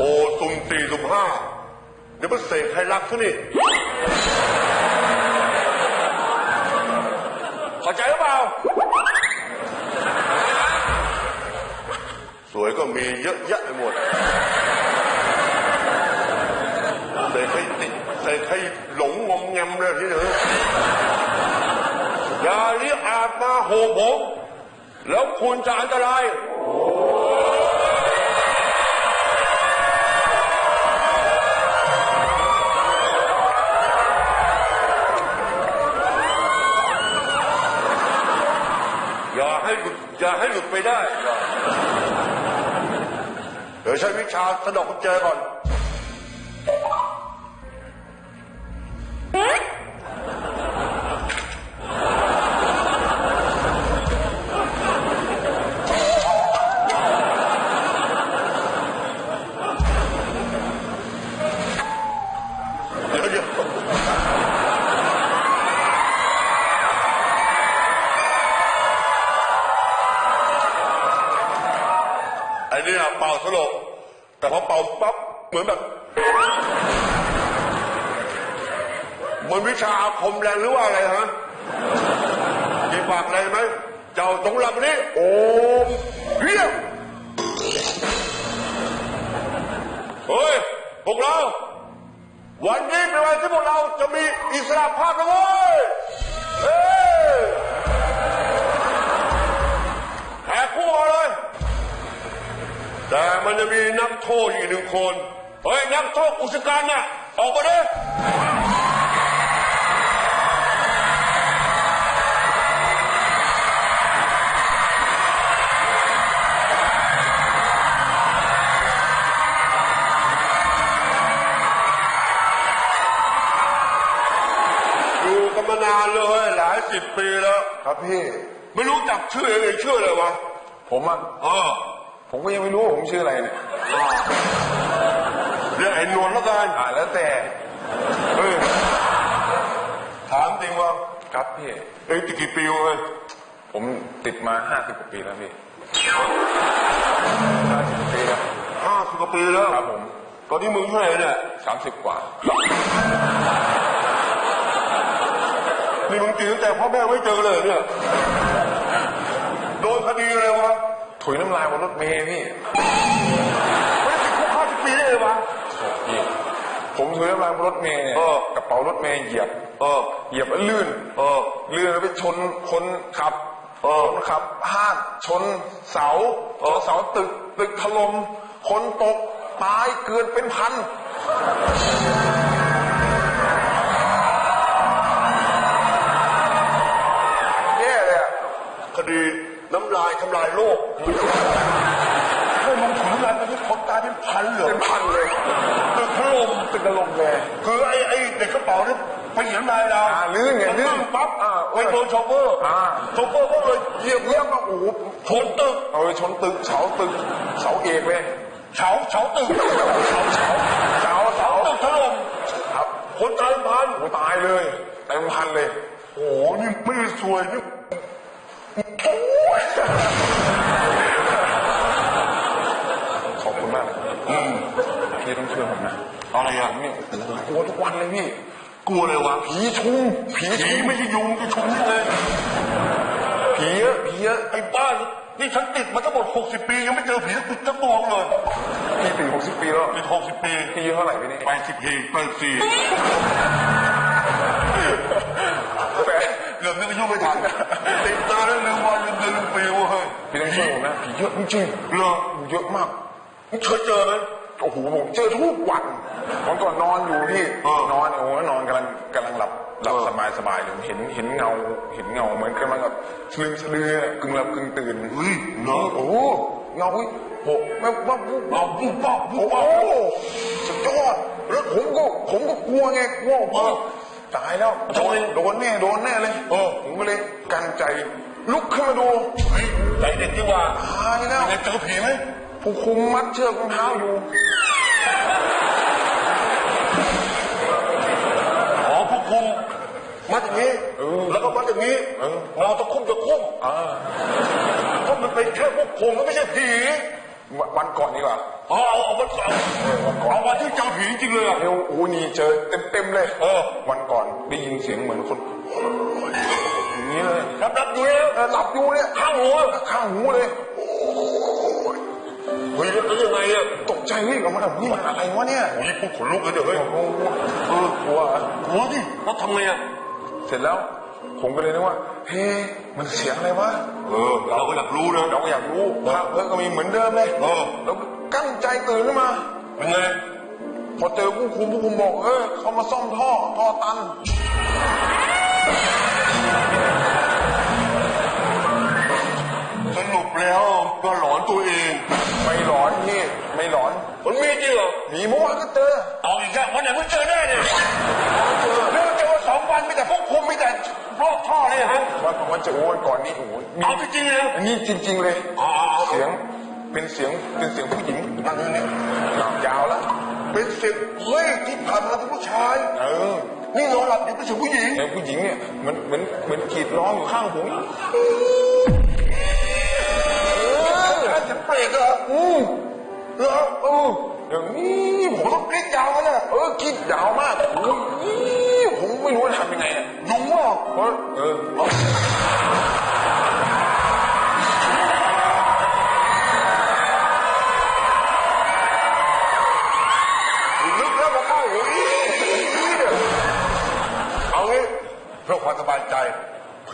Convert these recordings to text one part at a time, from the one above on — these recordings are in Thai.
โอ้สุ่มสี่สุ่มห้าเดี๋ยวมันเสกใครรักซะนี่เข้าใจหรือเปล่า สวยก็มีเยอะแยะไปหมดเสกให้ติดเสกให้หลงงมงำเลยที่เหนืออย่าเรียกอาจมาโหผม แล้วคุณจะอันตรายาวใช้วิชาสะดอกกุญแจก่อน นี้โอมเรียบเฮ้ย พวกเรา วันนี้เป็นวันที่พวกเราจะมีอิสระภาพแล้วเว้ยเฮ้ยแหกคู่มาเลย แต่มันจะมีนักโทษอีกหนึ่งคน เฮ้ย นักโทษอุชการเนี่ยออกมาดิ พี่ไม่รู้จักชื่อเองเลยชื่ออะไรวะผมอะอ๋อผมก็ยังไม่รู้ว่าผมชื่ออะไรเนี่ยเรียกไอ้นวลแล้วกันอ่าแล้วแต่เฮ้ยถามจริงว่าครับพี่เองติดกี่ปีวะผมติดมาห้าสิบกว่าปีแล้วพี่ห้าสิบกว่าปีแล้วห้าสิบกว่าปีแล้วครับผมตอนนี้มึงเท่าไหร่เนี่ยสามสิบกว่า นี่มึงติดตั้งแต่พ่อแม่ไม่เจอเลยเนี่ยโดนคดีอะไรวะถุยน้ำลายบนรถเมย์พี่ไม่ได้ติดคุกห้าสิบปีได้เลยวะพี่ผมถุยน้ำลายบนรถเมย์เนี่ยเออกระเป๋ารถเมย์เหยียบเออเหยียบแล้วลื่นเออลื่นแล้วไปชนคนขับเออคนขับพลาดชนเสาเออเสาตึกตึกถล่มคนตกตายเกินเป็นพัน ดีน้ำลายทำลายโลกให้มึงถึงอะไรไปที่คนตายเป็นพันเหรอเป็นพันเลยตึกถล่มตึกถล่มเลยคือไอ้ไอ้เด็กกระเป๋าเนี่ยไปเหยียบนายเราอ่าลื่นไงมันลื่นงปั๊บอ่าไปโดนโชเฟอร์อ่าโชเฟอร์ก็เลยเหยียบเยี่ยมมากโอ้โหชนตึกเอาไปชนตึกเสาตึกเสาเอกเลยเฉาเฉาตึกเฉาเฉาเสาเสาตึกถล่มครับคนตายเป็นพันโอ้ตายเลยเต็มพันเลยโอ้โหนี่ไม่ได้สวยนี่ ขอบคุณมากอืมพี่ต้องช่วยผมนะอะไรอะผมเนี่ยโอ้โหกลัวทุกวันเลยพี่ กลัวเลยวะผีชุมผีผีชุมไม่ใช่ยุงจะชุมเลยผีเยอะผีเยอะไอ้บ้านนี่ฉันติดมาทั้งหมด60 ปี ยังไม่เจอผีสักตัวสักตัวเลยพี่ติดหกสิบปีแล้วติด60 ปีพี่อายุเท่าไหร่พี่นี่80ปี84แปด เกือบนึกอายุไม่ทันติดนานแล้วลืมวันลืมเดือนลืมปีเวะเฮ้ยพี่ต้องช่วยผมนะผีเยอะจริงเหรอๆเยอะมากมึงเคยเจอไหมโอ้โหผมเจอทุกวันวันก่อนนอนอยู่พี่เออนอนโอ้โหนอนกำลังกำลังหลับหลับเออสบายสบายเลยเห็นเห็นเงาเห็นเงาเหมือนกำลังแบบสลืมสลือกึ่งหลับกึ่งตื่นเฮ้ยเหรอโอ้โหเงาอุ้ยโหแม่ว่าวุบวับวุบวับวุบวับโอ้โหสุดยอดแล้วผมก็ผมก็กลัวไงกลัวว่า ตายแล้วโดนโดนแน่โดนแน่เลยเออผมก็เลยกันใจ ลุกขึ้นมาดูเฮ้ยใจเด็ดดีกว่าตายแล้วเป็นไงเจอผีไหมผู้คุมมัดเชือกรองเท้าอยู่อ๋อผู้คุมมัดอย่างนี้เออแล้วก็มัดอย่างนี้เออเราจะคุ้มจะคุ้มอ่าเพราะมันเป็นแค่พวกคุมมันไม่ใช่ผีวันวันก่อนดีกว่า อ๋อเอาเอามันเอาริงเลยอะเร็วโอ้โหนี่เจอเต็มเต็มๆเลย เออ วันก่อนได้ยินเสียงเหมือนคนอย่างนี้เลยรับรับอยู่แล้วเออหลับอยู่เนี่ยข้างหัวข้างหูเลยเฮ้ยแล้วยังไงอะตกใจรีบออกมาแบบนี่มันอะไรวะเนี่ยโอ้ยพูดขนลุกเลยเดี๋ยวเฮ้ยโอ้โหเออกลัวกลัวดิแล้วทำไงอะเสร็จแล้ว ผมก็เลยนึกว่า เฮ้มันเสียงอะไรวะ เออ เราก็อยากรู้นะเราก็อยากรู้พระเพิ่งก็มีเหมือนเดิมเลยเออ แล้ว ก็กั้นใจตื่นขึ้นมา เป็นไง พอเจอผู้คุมผู้คุมบอก เออเขามาซ่อมท่อ ท่อตัน สรุปแล้วก็หลอนตัวเอง ไม่หลอนพี่ไม่หลอน มันมีจริงเหรอ มีเมื่อวานก็เจอ เอาอีกแล้ววันไหนมึงเจอแน่เนี่ยเรื่องเจอสองวันมีแต่พวกคุมมีแต่รอบท่อเลยฮะวันวันเจอโอ้วันก่อนนี่โอ้โหมีเอาจริงๆเลยอันนี้จริง ๆ เลยเอาเอาเอาเสียง เป็นเสียงเป็นเสียงผู้หญิงนั่งอยู่เนี่ยยาวแล้วเป็นเสียงเฮ้ยที่ผ่านมาเป็นผู้ชาย เออ นี่นอนหลับอยู่เป็นเสียงผู้หญิงเสียงผู้หญิงเนี่ยเหมือนเหมือนเหมือนกรีดร้องอยู่ข้างหูน่าจะเปรตเหรออืมเหรอเอออย่างนี้ผผมมต้องกรีดยาวมาเนี่ยเออกรีดยาวมาก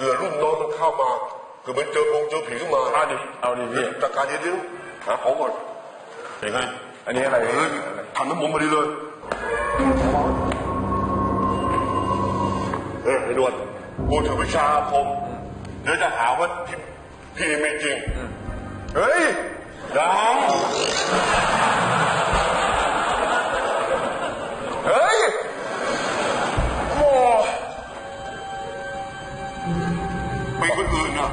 ผื่อรุ่นน้องมันเข้ามาคือมันเจอพงเจอผีขึ้นมาเอาดิเอาดิพี่จัดการเดี๋ยวหาของก่อนเป็นไงอันนี้อะไรเฮ้ยทำน้ำมนต์มาดีเลยเออไอ้ดวนกูถือวิชาอาคมเดี๋ยวจะหาว่าพี่พี่ไม่จริง เฮ้ยดัง เป็นคนอื่นน่ะ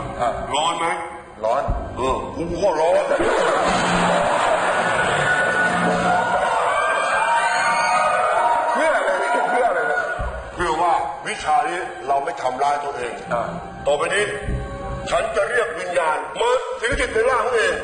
ร้อนไหมร้อน เออกูก็ร้อนเพื่ออะไรเนี่ยเพื่ออะไรเนี่ยเพื่อว่าวิชานี้เราไม่ทำร้ายตัวเอง อ่า ต่อไปนี้ ฉันจะเรียกวิญญาณมาสิงสถิตในร่างของเอง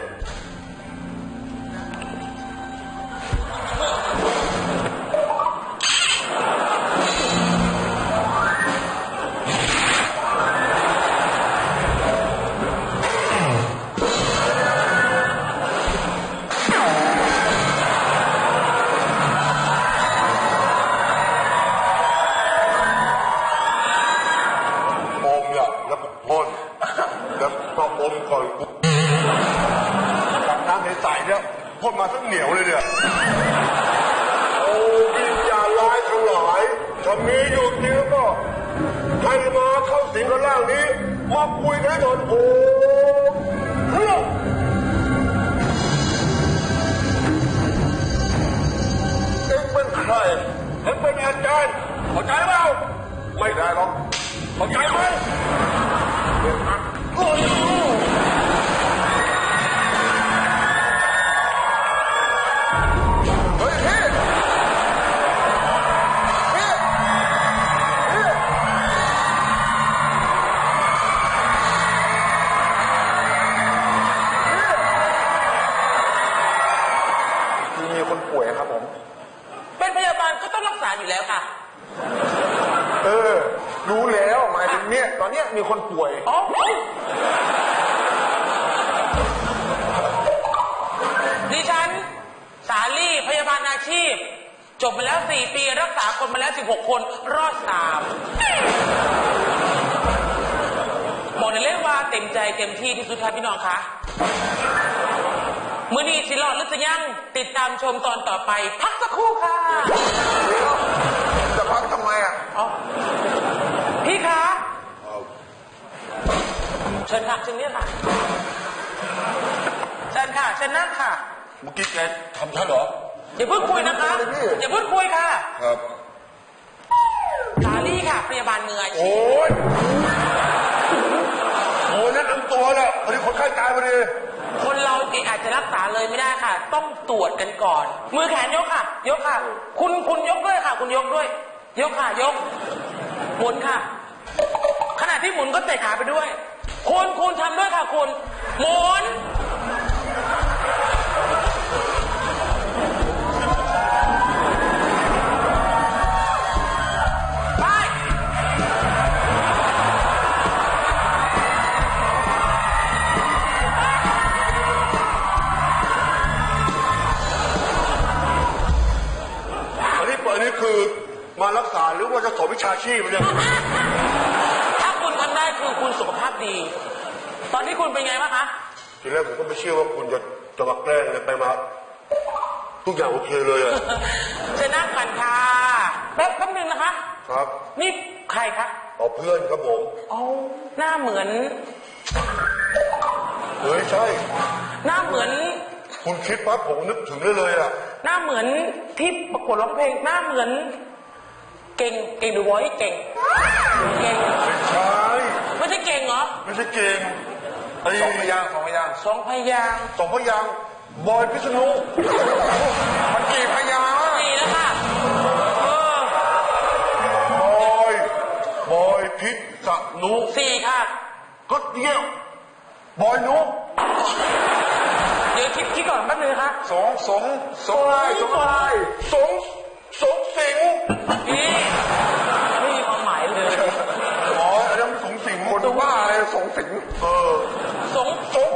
ใครมาเข้าสิงกับร่างนี้ มาคุยกันให้หน่อยโอ้เฮ้ยเอ็งเป็นใครเอ็งเป็นอาจารย์เข้าใจเปล่าไม่ได้หรอกเข้าใจไหมเชีพ จบมาแล้ว4ปี รักษาคนมาแล้ว16คน รอด3บอกในเล่นว่าเต็มใจเต็มที่ที่สุดค่ะพี่น้องคะมือนี้สิรอดหรือจะยังติดตามชมตอนต่อไป พักสักครู่ค่ะจะพักทำไมอะอ๋อพี่คะเชิญค่ะเชิญเนี่ยค่ะเชิญค่ะเชิญนั่งค่ะเมื่อกี้แกทำฉันเหรอ อย่าเพิ่งคุยนะคะ อย่าเพิ่งคุยค่ะ ครับสาลี่ค่ะ พยาบาลมืออาชีโอ้พยโอ้ยนั่นทั้งตัวแล้วพอดีคนไข้ตายพอดีคนเราเองอาจจะรักษาเลยไม่ได้ค่ะ ต้องตรวจกันก่อน มือแขนยกค่ะ ยกค่ะ คุณคุณยกด้วยค่ะ คุณยกด้วย ยกค่ะ ยก หมุนค่ะ ขณะที่หมุนก็เตะขาไปด้วย คุณคุณทำด้วยค่ะ คุณ หมุน เป็นไงบ้างคะ ทีแรกผมก็ไม่เชื่อว่าคุณจะจะมาแกล้งเลยไปมาทุกอย่างโอเคเลยอะจะนั่งก่อนค่ะแป๊บแป๊บนึงนะคะ ครับนี่ใครคะเอาเพื่อนครับผมอ๋อหน้าเหมือน เฮ้ยใช่ หน้าเหมือน คุณคิดปั๊บผมนึกถึงได้เลยอะหน้าเหมือนที่ประกวดร้องเพลง หน้าเหมือน เก่งเก่งดูบอยเก่ง เก่งไม่ใช่ไม่ใช่เก่งเหรอไม่ใช่เก่งไอ้ สองพยางค์สองพยางค์สองพยางค์สองพยางค์บอยพิษณุมันกี่พยางค์วะสี่แล้วค่ะเออบอยบอยพิษณุสี่ค่ะ ก็เนี่ยบอยนุเดี๋ยวคิดคิดก่อนแป๊บนึงนะคะสองสองสองลายสองลายสงสงสิงห์นี่ไม่มีความหมายเลย อ๋ออันนั้นสงสิงห์คนว่าอะไรสองสิงเออ ส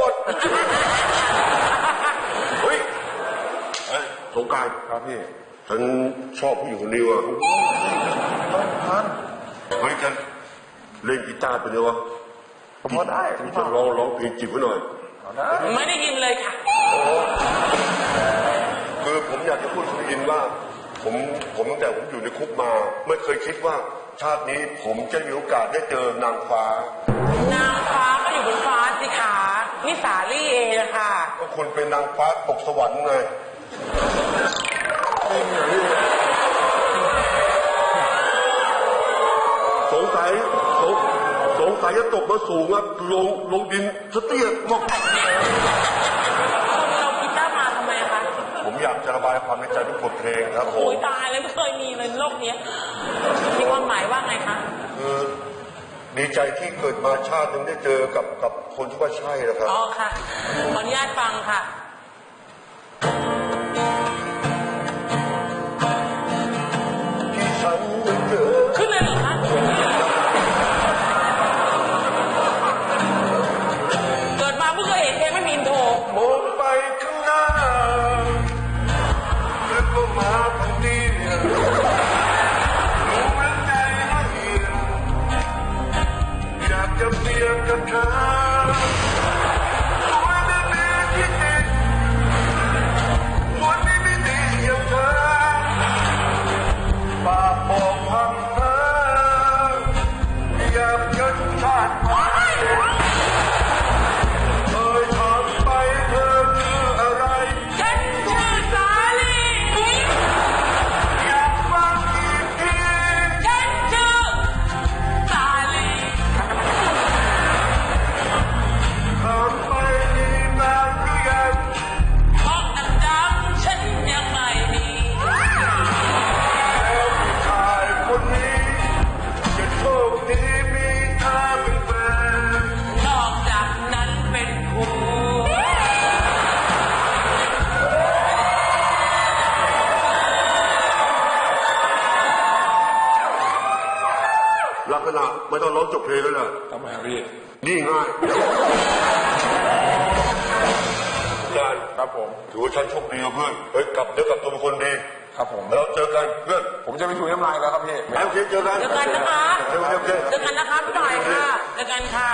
วชเฮ้ยเฮ้ยสงกรารครับพี่ฉันชอบผู้หญิงคนนี้ว่ะท่านเฮ้ยฉันเล่นกีตาร์ไปเลยวะผมว่าได้ผมจะว่าร้องร้องเพลงจีบไว้หน่อย เอาได้ไม่ได้ยินเลยค่ะ คือผมอยากจะพูดคุณอินว่า ผมผมตั้งแต่ผมอยู่ในคุกมา ไม่เคยคิดว่าชาตินี้ผมจะมีโอกาสได้เจอนางฟ้า นางฟ้าก็อยู่บนฟ้าสิขา นี่สาลี่เองนะคะก็คุณเป็นนางฟ้าตกสวรรค์ไงสงสัยสงสงสัยจะตกมาสูงอะลงลงดินสเตี้ยมากเรากีตาร์มาทำไมอะคะผมอยากจะระบายความในใจด้วยบทเพลงครับผโอ้มยตายเลยไม่เคยมีเลยโลกเนี้ยมีความหมายว่าไงคะ คือ ดีใจที่เกิดมาชาติหนึงได้เจอกับกับคนที่ว่าใช่นะครับ อ๋อค่ะ ขออนุญาตฟังค่ะ ไม่ต้องร้องจบเพลงแล้วนะทำไมครับพี่นี่ง่ายอาจารย์ครับผมถือว่าฉันโชคดีนะเพื่อนเฮ้ยกลับเดี๋ยวกลับตัวเป็นคนดีครับผมแล้วเจอกันเพื่อนผมจะไปถุยน้ำลายแล้วครับพี่โอเคเจอกันเจอกันนะคะโอเคโอเคเจอกันนะคะพี่หน่อยค่ะเจอกันค่ะ